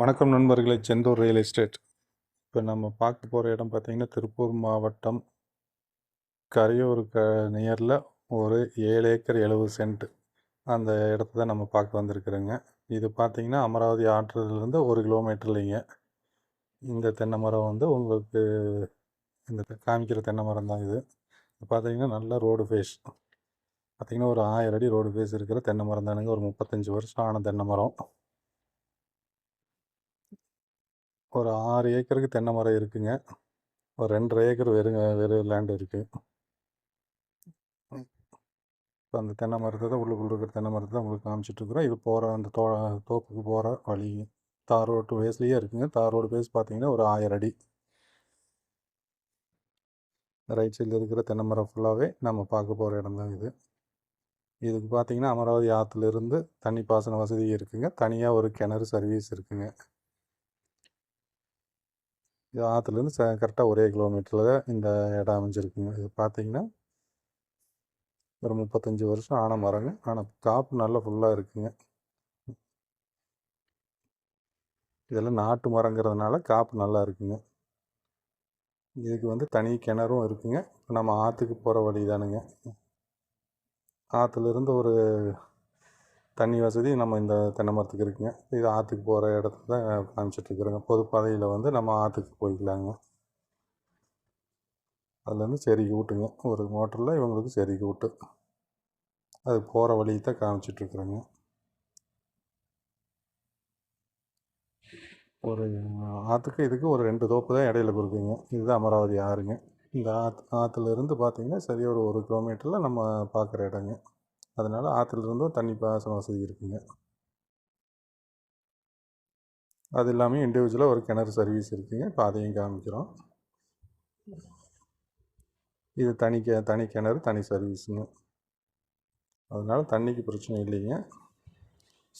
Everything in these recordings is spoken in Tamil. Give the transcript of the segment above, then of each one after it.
வணக்கம் நண்பர்களே செந்தூர் ரியல் எஸ்டேட் இப்போ நம்ம பார்க்க போகிற இடம் பார்த்திங்கன்னா திருப்பூர் மாவட்டம் கரையூர் க நியரில் ஒரு ஏழு ஏக்கர் எழுபது சென்ட் அந்த இடத்த தான் நம்ம பார்க்க வந்திருக்குறோங்க. இது பார்த்திங்கன்னா அமராவதி ஆற்றுலேருந்து ஒரு கிலோமீட்டர்லிங்க இந்த தென்னை மரம் வந்து உங்களுக்கு இந்த காமிக்கிற தென்னை மரம் தான் இது. பார்த்திங்கன்னா நல்ல ரோடு ஃபேஸ் பார்த்திங்கன்னா ஒரு ஆயிரம் அடி ரோடு ஃபேஸ் இருக்கிற தென்னை மரம் தானுங்க. ஒரு முப்பத்தஞ்சு வருஷம் ஆன தென்னை மரம். ஒரு ஆறு ஏக்கருக்கு தென்னை மரம் இருக்குங்க. ஒரு ரெண்டரை ஏக்கர் வெறுங்க வெறும் லேண்டு இருக்குது இப்போ அந்த தென்னை மரத்தை தான் உள்ளுக்குள்ள இருக்கிற தென்னை மரத்தை தான் உங்களுக்கு காமிச்சிட்ருக்குறோம் இது போகிற அந்த தோ தோப்புக்கு போகிற வழி. தார் ரோட்டு பேஸ்லேயே இருக்குங்க. தார் ரோடு பேஸ் பார்த்தீங்கன்னா ஒரு ஆயிரம் அடி. ரைட் சைடில் இருக்கிற தென்னை மரம் ஃபுல்லாகவே நம்ம பார்க்க போகிற இடம் தான் இது. இதுக்கு பார்த்தீங்கன்னா அமராவதி ஆற்றுலேருந்து தண்ணி பாசன வசதி இருக்குங்க. தனியாக ஒரு கிணறு சர்வீஸ் இருக்குங்க. இது ஆற்றுலேருந்து ச கரெக்டாக ஒரே கிலோமீட்டரில் தான் இந்த இடம் அமைஞ்சிருக்குங்க. இது பார்த்தீங்கன்னா ஒரு முப்பத்தஞ்சு வருஷம் ஆன மரங்க. ஆனால் காப்பு நல்லா ஃபுல்லாக இருக்குங்க. இதெல்லாம் நாட்டு மரங்கிறதுனால காப்பு நல்லா இருக்குங்க. இதுக்கு வந்து தனி கிணறும் இருக்குங்க. இப்போ நம்ம ஆற்றுக்கு போகிற வழி தானுங்க ஆற்றுலேருந்து ஒரு தண்ணி வசதி நம்ம இந்த தென்னை மரத்துக்கு இருக்குங்க. இது ஆற்றுக்கு போகிற இடத்துல தான் காமிச்சிட்ருக்குறோங்க. பொது பாதையில் வந்து நம்ம ஆற்றுக்கு போய்க்கலாங்க. அதுலேருந்து செரிக்கு விட்டுங்க ஒரு மோட்டரில் இவங்களுக்கு செரிக்கு விட்டு அது போகிற வழியை தான் காமிச்சிட்ருக்குறோங்க. ஒரு ஆற்றுக்கு இதுக்கு ஒரு ரெண்டு தோப்பு தான் இடையில கொடுக்குங்க இதுதான் அமராவதி ஆறுங்க. இந்த ஆற்று ஆற்றுலேருந்து பார்த்திங்கன்னா சரி ஒரு ஒரு கிலோமீட்டரில் நம்ம பார்க்குற இடங்க. அதனால் ஆற்றுலேருந்தும் தண்ணி பாசன வசதி இருக்குங்க. அது இல்லாமல் இண்டிவிஜுவலாக ஒரு கிணறு சர்வீஸ் இருக்குங்க. இப்போ அதையும் காமிக்கிறோம். இது தனி க தனி கிணறு தனி சர்வீஸுங்க அதனால் தண்ணிக்கு பிரச்சனை இல்லைங்க.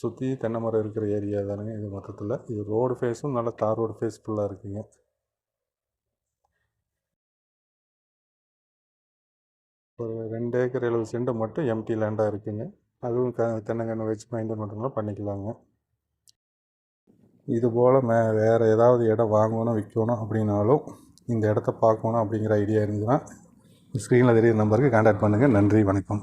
சுற்றி தென்னை மரம் இருக்கிற ஏரியா தானுங்க இது மொத்தத்தில். இது ரோடு ஃபேஸும் நல்லா தார் ரோடு ஃபேஸ் ஃபுல்லாக இருக்குங்க. ஒரு ரெண்டு ஏக்கர் எழுபது சென்ட் மட்டும் எம்டி லேண்டாக இருக்குதுங்க அதுவும் க தென்னங்கன்று வச்சு மெயின்டைன் பண்ணுறதுனால பண்ணிக்கலாங்க. இது போல் மே வேறு ஏதாவது இடம் வாங்கணும் விற்கணும் அப்படின்னாலும் இந்த இடத்த பார்க்கணும் அப்படிங்கிற ஐடியா இருந்ததுன்னா ஸ்க்ரீனில் தெரியுற நம்பருக்கு கான்டாக்ட் பண்ணுங்கள் நன்றி வணக்கம்.